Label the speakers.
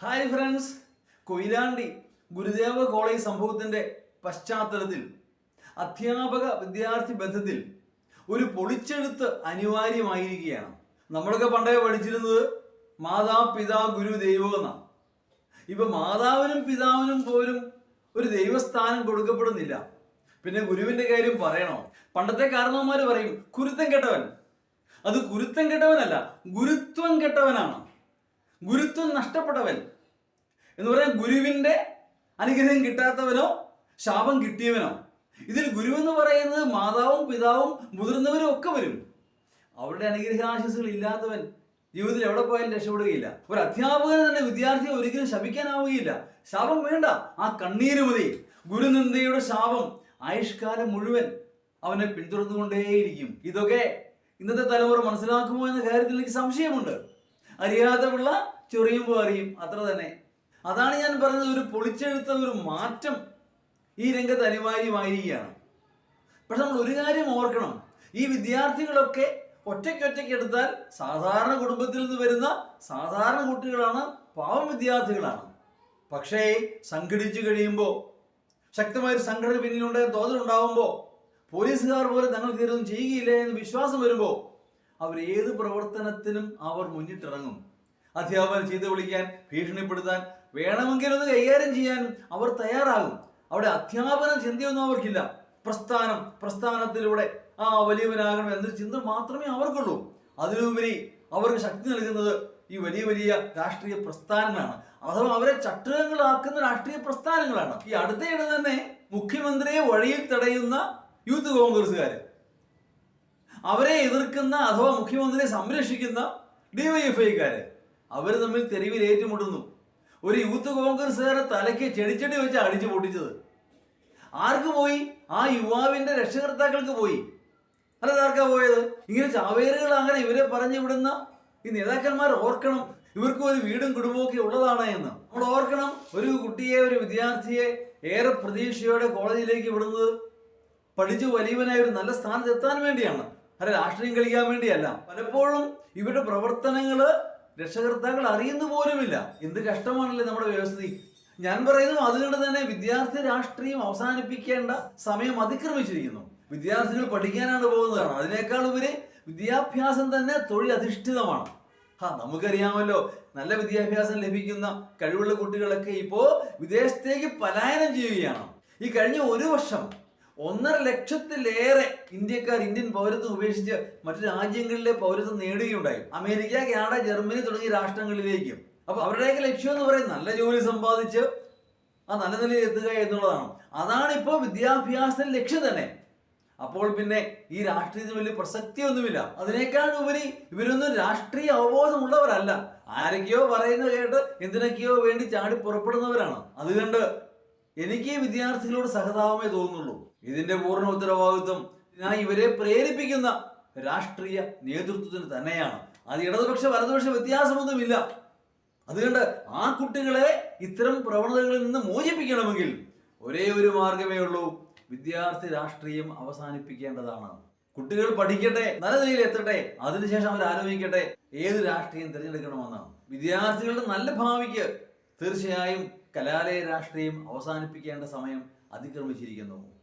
Speaker 1: Hi friends Koyilandy Gurudeva college സംഭവത്തിന്റെ പശ്ചാത്തലത്തിൽ അധ്യാപക വിദ്യാർത്ഥി ബന്ധത്തിൽ ഒരു പൊളിച്ചെഴുത്ത് അനിവാര്യമായിരിക്കുകയാണ്. നമ്മളൊക്കെ പണ്ടേ പഠിച്ചിരുന്നത് മാതാ പിതാ ഗുരു ദൈവം എന്നാണ്. ഇപ്പൊ മാതാവിനും പിതാവിനും പോലും ഒരു ദൈവസ്ഥാനം കൊടുക്കപ്പെടുന്നില്ല. പിന്നെ ഗുരുവിന്റെ കാര്യം പറയണോ? പണ്ടത്തെ കാരണവന്മാർ പറയും കുരുത്തം കെട്ടവൻ. അത് കുരുത്തം കെട്ടവനല്ല ഗുരുത്വം കെട്ടവനാണ്. ഗുരുത്വം നഷ്ടപ്പെട്ടവൻ. എന്ന് പറഞ്ഞാൽ ഗുരുവിന്റെ അനുഗ്രഹം കിട്ടാത്തവനോ ശാപം കിട്ടിയവനോ. ഇതിൽ ഗുരു എന്ന് പറയുന്നത് മാതാവും പിതാവും മുതിർന്നവരും ഒക്കെ വരും. അവരുടെ അനുഗ്രഹാശിസുകൾ ഇല്ലാത്തവൻ ജീവിതത്തിൽ എവിടെ പോയാലും രക്ഷപ്പെടുകയില്ല. ഒരു അധ്യാപകൻ തന്നെ വിദ്യാർത്ഥിയെ ഒരിക്കലും ശപിക്കാനാവുകയില്ല. ശാപം വേണ്ട ആ കണ്ണീര് മതി. ഗുരുനിന്ദയുടെ ശാപം ആയുഷ്കാലം മുഴുവൻ അവനെ പിന്തുടർന്നുകൊണ്ടേയിരിക്കും. ഇതൊക്കെ ഇന്നത്തെ തലമുറ മനസ്സിലാക്കുമോ എന്ന കാര്യത്തിൽ എനിക്ക് സംശയമുണ്ട്. അറിയാതെ പിള്ള ചൊറിയുമ്പോൾ അറിയും അത്ര തന്നെ. അതാണ് ഞാൻ പറഞ്ഞത് ഒരു പൊളിച്ചെഴുത്ത ഒരു മാറ്റം ഈ രംഗത്ത് അനിവാര്യമായിരിക്കുകയാണ്. പക്ഷെ നമ്മൾ ഒരു കാര്യം ഓർക്കണം ഈ വിദ്യാർത്ഥികളൊക്കെ ഒറ്റയ്ക്കൊറ്റയ്ക്ക് എടുത്താൽ സാധാരണ കുടുംബത്തിൽ നിന്ന് വരുന്ന സാധാരണ കുട്ടികളാണ് പാവം വിദ്യാർത്ഥികളാണ്. പക്ഷേ സംഘടിച്ചു കഴിയുമ്പോൾ ശക്തമായ ഒരു സംഘടന പിന്നിലുണ്ട് തോന്നലുണ്ടാവുമ്പോൾ പോലീസുകാർ പോലും തങ്ങൾ തീരൊന്നും ചെയ്യുകയില്ല എന്ന് വിശ്വാസം വരുമ്പോൾ അവർ ഏത് പ്രവർത്തനത്തിനും അവർ മുന്നിട്ടിറങ്ങും. അധ്യാപനം ചെയ്തു വിളിക്കാൻ ഭീഷണിപ്പെടുത്താൻ വേണമെങ്കിൽ അത് കൈകാര്യം ചെയ്യാൻ അവർ തയ്യാറാകും. അവിടെ അധ്യാപന ചിന്തയൊന്നും അവർക്കില്ല. പ്രസ്ഥാനം പ്രസ്ഥാനത്തിലൂടെ ആ വലിയവനാകണം എന്ന ചിന്ത മാത്രമേ അവർക്കുള്ളൂ. അതിലുപരി അവർക്ക് ശക്തി നൽകുന്നത് ഈ വലിയ വലിയ രാഷ്ട്രീയ പ്രസ്ഥാനങ്ങളാണ്. അഥവാ അവരെ ചട്ടുകങ്ങളാക്കുന്ന രാഷ്ട്രീയ പ്രസ്ഥാനങ്ങളാണ്. ഈ അടുത്തയിടെ തന്നെ മുഖ്യമന്ത്രിയെ വഴിയിൽ തടയുന്ന യൂത്ത് കോൺഗ്രസ്സുകാര്. അവരെ എതിർക്കുന്ന അഥവാ മുഖ്യമന്ത്രിയെ സംരക്ഷിക്കുന്ന ഡിവൈഎഫ്ഐക്കാര്. അവർ തമ്മിൽ തെരുവിൽ ഏറ്റുമുട്ടുന്നു. ഒരു യൂത്ത് കോൺഗ്രസ്സുകാരെ തലയ്ക്ക് ചെടിച്ചെടി വെച്ച് അടിച്ചു പൊട്ടിച്ചത്. ആർക്ക് പോയി? ആ യുവാവിന്റെ രക്ഷകർത്താക്കൾക്ക് പോയി. അല്ലാതെ ആർക്കാ പോയത്? ഇങ്ങനെ ചാവേറുകൾ അങ്ങനെ ഇവരെ പറഞ്ഞു വിടുന്ന ഈ നേതാക്കന്മാർ ഓർക്കണം. ഇവർക്ക് ഒരു വീടും കുടുംബവും ഒക്കെ ഉള്ളതാണ് എന്ന്. നമ്മൾ ഓർക്കണം ഒരു കുട്ടിയെ ഒരു വിദ്യാർത്ഥിയെ ഏറെ പ്രതീക്ഷയോടെ കോളേജിലേക്ക് വിടുന്നത് പഠിച്ചു വലിയവനായ ഒരു നല്ല സ്ഥാനത്ത് എത്താൻ വേണ്ടിയാണ്. അല്ല രാഷ്ട്രീയം കളിക്കാൻ വേണ്ടിയല്ല. പലപ്പോഴും ഇവരുടെ പ്രവർത്തനങ്ങൾ രക്ഷകർത്താക്കൾ അറിയുന്ന പോലുമില്ല. എന്ത് കഷ്ടമാണല്ലേ നമ്മുടെ വ്യവസ്ഥിതി? ഞാൻ പറയുന്നു അതുകൊണ്ട് തന്നെ വിദ്യാർത്ഥി രാഷ്ട്രീയം അവസാനിപ്പിക്കേണ്ട സമയം അതിക്രമിച്ചിരിക്കുന്നു. വിദ്യാർത്ഥികൾ പഠിക്കാനാണ് പോകുന്നതാണ് അതിനേക്കാൾ ഉപരി വിദ്യാഭ്യാസം തന്നെ തൊഴിലധിഷ്ഠിതമാണ്. ആ നമുക്കറിയാമല്ലോ നല്ല വിദ്യാഭ്യാസം ലഭിക്കുന്ന കഴിവുള്ള കുട്ടികളൊക്കെ ഇപ്പോൾ വിദേശത്തേക്ക് പലായനം ചെയ്യുകയാണ്. ഈ കഴിഞ്ഞ ഒരു വർഷം ഒന്നര ലക്ഷത്തിലേറെ ഇന്ത്യക്കാർ ഇന്ത്യൻ പൗരത്വം ഉപേക്ഷിച്ച് മറ്റു രാജ്യങ്ങളിലെ പൗരത്വം നേടുകയുണ്ടായി. അമേരിക്ക കാനഡ ജർമ്മനി തുടങ്ങിയ രാഷ്ട്രങ്ങളിലേക്കും. അപ്പൊ അവരുടെയൊക്കെ ലക്ഷ്യം എന്ന് പറയുന്നത് നല്ല ജോലി സമ്പാദിച്ച് ആ നല്ല നിലയിൽ എത്തുക എന്നുള്ളതാണ്. അതാണ് ഇപ്പോൾ വിദ്യാഭ്യാസത്തിന്റെ ലക്ഷ്യം തന്നെ. അപ്പോൾ പിന്നെ ഈ രാഷ്ട്രീയത്തിന് വലിയ പ്രസക്തിയൊന്നുമില്ല. അതിനേക്കാൾ ഉപരി ഇവരൊന്നും രാഷ്ട്രീയ അവബോധമുള്ളവരല്ല. ആരൊക്കെയോ പറയുന്നത് കേട്ട് എന്തിനൊക്കെയോ വേണ്ടി ചാടി പുറപ്പെടുന്നവരാണ്. അതുകൊണ്ട് എനിക്ക് വിദ്യാർത്ഥികളോട് സഹതാപമേ തോന്നുള്ളൂ ഇതിന്റെ പൂർണ ഉത്തരവാദിത്വം ഞാൻ ഇവരെ പ്രേരിപ്പിക്കുന്ന രാഷ്ട്രീയ നേതൃത്വത്തിന് തന്നെയാണ്. അത് ഇടതുപക്ഷ വലതുപക്ഷ വ്യത്യാസമൊന്നുമില്ല. അതുകൊണ്ട് ആ കുട്ടികളെ ഇത്തരം പ്രവണതകളിൽ നിന്ന് മോചിപ്പിക്കണമെങ്കിൽ ഒരേ ഒരു മാർഗമേ ഉള്ളൂ. വിദ്യാർത്ഥി രാഷ്ട്രീയം അവസാനിപ്പിക്കേണ്ടതാണ്. കുട്ടികൾ പഠിക്കട്ടെ നല്ല നിലയിൽ എത്തട്ടെ അതിനുശേഷം അവർ ആലോചിക്കട്ടെ ഏത് രാഷ്ട്രീയം തിരഞ്ഞെടുക്കണമെന്നാണ്. വിദ്യാർത്ഥികളുടെ നല്ല ഭാവിക്ക് തീർച്ചയായും കലാലയ രാഷ്ട്രീയം അവസാനിപ്പിക്കേണ്ട സമയം അതിക്രമിച്ചിരിക്കുന്നു.